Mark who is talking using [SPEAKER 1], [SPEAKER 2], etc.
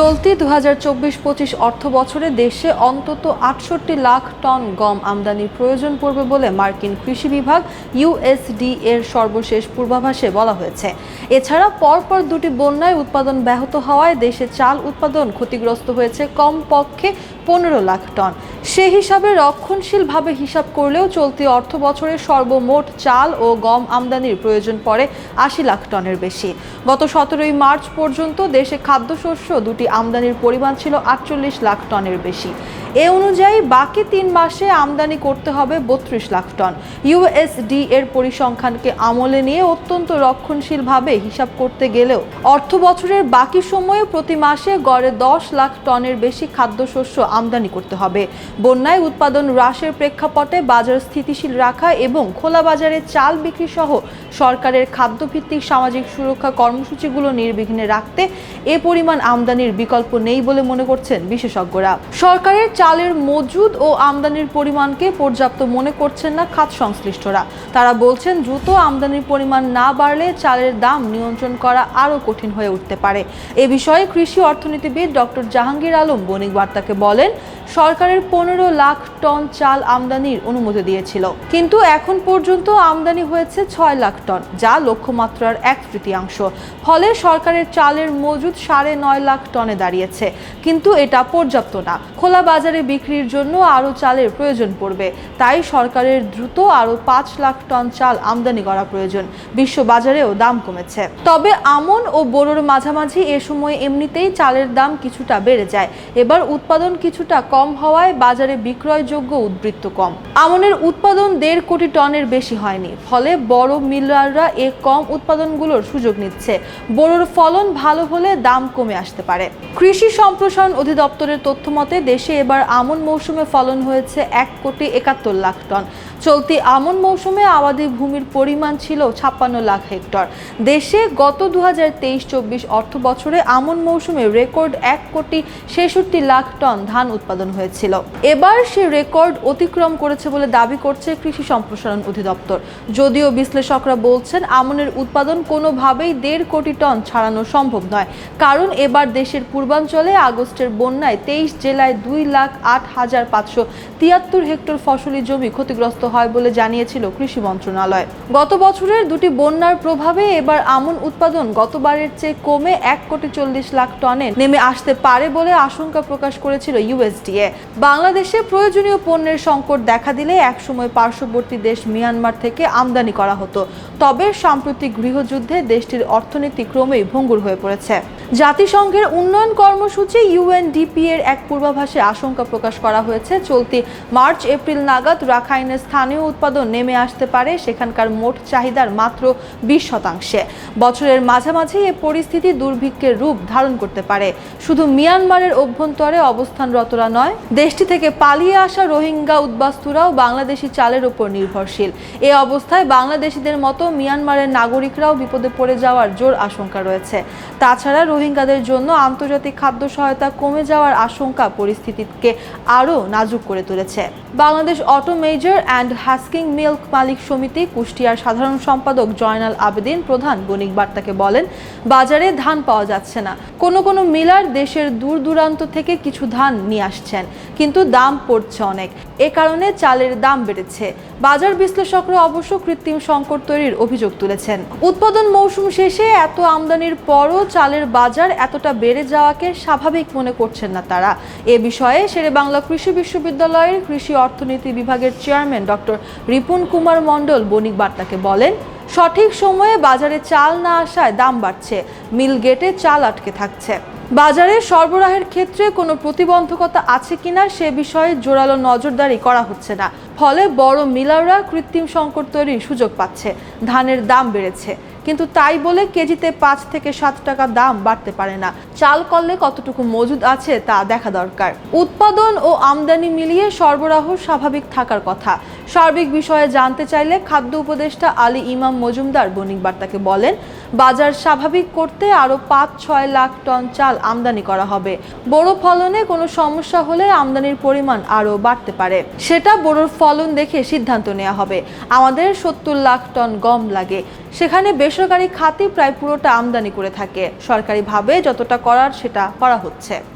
[SPEAKER 1] চলতি দু হাজার চব্বিশ পঁচিশ অর্থ বছরে দেশে অন্তত আটষট্টি লাখ টন গম আমদানির প্রয়োজন পড়বে বলে মার্কিন কৃষি বিভাগ ইউএসডি এর সর্বশেষ পূর্বাভাসে বলা হয়েছে। এছাড়া পরপর দুটি বন্যায় উৎপাদন ব্যাহত হওয়ায় দেশে চাল উৎপাদন ক্ষতিগ্রস্ত হয়েছে। কমপক্ষে পনেরো লাখ টন। সে হিসাবে রক্ষণশীলভাবে হিসাব করলেও চলতি অর্থ বছরে সর্বমোট চাল ও গম আমদানির প্রয়োজন পড়ে আশি লাখ টনের বেশি। গত সতেরোই মার্চ পর্যন্ত দেশে খাদ্যশস্য দুটি আমদানির পরিমাণ ছিল আটচল্লিশ লাখ টনের বেশি। এ অনুযায়ী বাকি তিন মাসে আমদানি করতে হবে বত্রিশ লাখ টন। ইউএসডি এর পরিসংখ্যানকে আমলে নিয়ে অত্যন্ত রক্ষণশীলভাবে হিসাব করতে গেলেও অর্থ বছরের বাকি সময়ে প্রতি মাসে গড়ে দশ লাখ টনের বেশি খাদ্যশস্য আমদানি করতে হবে। বন্যায় উৎপাদন হ্রাসের প্রেক্ষাপটে বাজার স্থিতিশীল রাখা এবং খোলা বাজারে চাল বিক্রি সহ সরকারের খাদ্যভিত্তিক সামাজিক সুরক্ষা কর্মসূচিগুলো নির্বিঘ্নে রাখতে এ পরিমাণ আমদানির বিকল্প নেই বলে মনে করছেন বিশেষজ্ঞরা। সরকারের চালের মজুদ ও আমদানির পরিমাণকে পর্যাপ্ত মনে করছেন না খাত সংশ্লিষ্টরা। তারা বলছেন, দ্রুত আমদানির পরিমাণ না বাড়লে চালের দাম নিয়ন্ত্রণ করা আরও কঠিন হয়ে উঠতে পারে। এ বিষয়ে কৃষি অর্থনীতিবিদ ডক্টর জাহাঙ্গীর আলম বণিক বার্তাকে বলেন সরকারের পনেরো লাখ টন চাল আমদানির অনুমতি দিয়েছিল। কিন্তু এখন পর্যন্ত আমদানি হয়েছে ছয় লাখ টন, যা লক্ষ্যমাত্রার এক তৃতীয়াংশ। ফলে সরকারের চালের মজুদ সাড়ে নয় লাখ টনে দাঁড়িয়েছে। কিন্তু এটা পর্যাপ্ত না। খোলা বাজারে বিক্রির জন্য আরও চালের প্রয়োজন পড়বে। তাই সরকারের দ্রুত আরও পাঁচ লাখ টন চাল আমদানি করা প্রয়োজন। বিশ্ব বাজারেও দাম কমেছে। তবে আমন ও বোরোর মাঝামাঝি এ সময় এমনিতেই চালের দাম কিছুটা বেড়ে যায়। এবার উৎপাদন কিছুটা কম হওয়ায় বাজারে বিক্রয়যোগ্য উদ্বৃত্ত কম। আমনের উৎপাদন দেড় কোটি টনের বেশি হয়নি, ফলে বড় মিলাররা এ কম উৎপাদনগুলোর সুযোগ নিচ্ছে। বোরোর ফলন ভালো হলে দাম কমে আসতে পারে। কৃষি সম্প্রসারণ অধিদপ্তরের তথ্য মতে, দেশে এবার আমন মৌসুমে ফলন হয়েছে এক কোটি একাত্তর লাখ টন। চলতি আমন মৌসুমে আবাদি ভূমির পরিমাণ ছিল ছাপ্পান্ন লাখ হেক্টর। দেশে গত দু হাজার তেইশ চব্বিশ অর্থ বছরে আমন মৌসুমে রেকর্ড এক কোটি ছেষট্টি লাখ টন ধান উৎপাদন হয়েছিল। এবার সে রেকর্ড অতিক্রম করেছে বলে দাবি করছে কৃষি সম্প্রসারণ অধিদপ্তর। যদিও বিশ্লেষকরা বলছেন, আমনের উৎপাদন কোনোভাবেই দেড় কোটি টন ছাড়ানো সম্ভব নয়। কারণ এবার দেশের পূর্বাঞ্চলে আগস্টের বন্যায় তেইশ জেলায় দুই লাখ আট হাজার পাঁচশো তিয়াত্তর হেক্টর ফসলি জমি ক্ষতিগ্রস্ত হয় বলে জানিয়েছিল কৃষি মন্ত্রণালয়। গত বছরের দুটি বন্যার প্রভাবে এবার আমন উৎপাদন গতবারের চেয়ে কমে এক কোটি চল্লিশ লাখ টনে নেমে আসতে পারে বলে আশঙ্কা প্রকাশ করেছিল ইউএসডিএ। বাংলাদেশে প্রয়োজনীয় পণ্যের সংকট দেখা দিলে একসময় পার্শ্ববর্তী দেশ মিয়ানমার থেকে আমদানি করা হতো। তবে সাম্প্রতিক গৃহযুদ্ধে দেশটির অর্থনীতি ক্রমেই ভঙ্গুর হয়ে পড়েছে। জাতিসংঘের উন্নয়ন কর্মসূচি ইউএনডিপি এর এক পূর্বাভাসে আশঙ্কা প্রকাশ করা হয়েছে। চলতি মার্চ, এপ্রিল নাগাদ রাখাইনের স্থানীয় উৎপাদন নেমে আসতে পারে, সেখানকার মোট চাহিদার মাত্র বিশ শতাংশে। বছরের মাঝামাঝি এ পরিস্থিতি দুর্ভিক্ষের রূপ ধারণ করতে পারে। শুধু মিয়ানমারের অভ্যন্তরে অবস্থানরতরা নয়, দেশটি থেকে পালিয়ে আসা রোহিঙ্গা উদ্বাস্তুরাও বাংলাদেশি চালের উপর নির্ভরশীল। এ অবস্থায় বাংলাদেশিদের মতো মিয়ানমারের নাগরিকরাও বিপদে পড়ে যাওয়ার জোর আশঙ্কা রয়েছে। তাছাড়া রোহিঙ্গাদের জন্য আন্তর্জাতিক খাদ্য সহায়তা কমে যাওয়ার আশঙ্কা পরিস্থিতিকে আরও নাজুক করে তুলেছে। Bangladesh auto major and husking mill মালিক সমিতি কুষ্টিয়ার সাধারণ সম্পাদক জয়নাল আবেদিন প্রধান বণিক বার্তাকে বলেন, বাজারে ধান পাওয়া যাচ্ছে না। কোনো কোনো মিলার দেশের দূর দূরান্ত থেকে কিছু ধান নিয়ে আসছেন, কিন্তু দাম পড়ছে অনেক। এ কারণে চালের দাম বেড়েছে। বাজার বিশ্লেষকরা অবশ্য কৃত্রিম সংকট তৈরির অভিযোগ তুলেছেন। উৎপাদন মৌসুম শেষে এত আমদানির পরও চালের বাজার এতটা বেড়ে যাওয়াকে স্বাভাবিক মনে করছেন না তারা। এ বিষয়ে শেরে বাংলা কৃষি বিশ্ববিদ্যালয়ের কৃষি অর্থনীতি বিভাগের চেয়ারম্যান ডক্টর রিপুন কুমার মণ্ডল বণিক বার্তাকে বলেন, সঠিক সময়ে বাজারে চাল না আসায় দাম বাড়ছে মিল গেটে চাল আটকে থাকছে। বাজারে সরবরাহের ক্ষেত্রে কোনো প্রতিবন্ধকতা আছে কিনা সে বিষয়ে জোরালো নজরদারি করা হচ্ছে না। ফলে বড় মিলাররা কৃত্রিম সংকট তৈরির সুযোগ পাচ্ছে। ধানের দাম বেড়েছে। কিন্তু তাই বলে কেজিতে পাঁচ থেকে সাত টাকা দাম বাড়তে পারে না। চাল করলে কতটুকু মজুদ আছে তা দেখা দরকার। উৎপাদন ও আমদানি মিলিয়ে সরবরাহ স্বাভাবিক থাকার কথা। সার্বিক বিষয়ে জানতে চাইলে খাদ্য উপদেষ্টা আলী ইমাম মজুমদার বণিক বার্তাকে বলেন বাজার স্বাভাবিক করতে আরও পাঁচ, ছয় লাখ টন চাল আমদানি করা হবে। বড় ফলনে কোনো সমস্যা হলে আমদানির পরিমাণ আরও বাড়তে পারে। সেটা বড়োর ফলন দেখে সিদ্ধান্ত নেওয়া হবে। আমাদের সত্তর লাখ টন গম লাগে। সেখানে বেসরকারি খাতে প্রায় পুরোটা আমদানি করে থাকে। সরকারিভাবে যতটা করার সেটা করা হচ্ছে।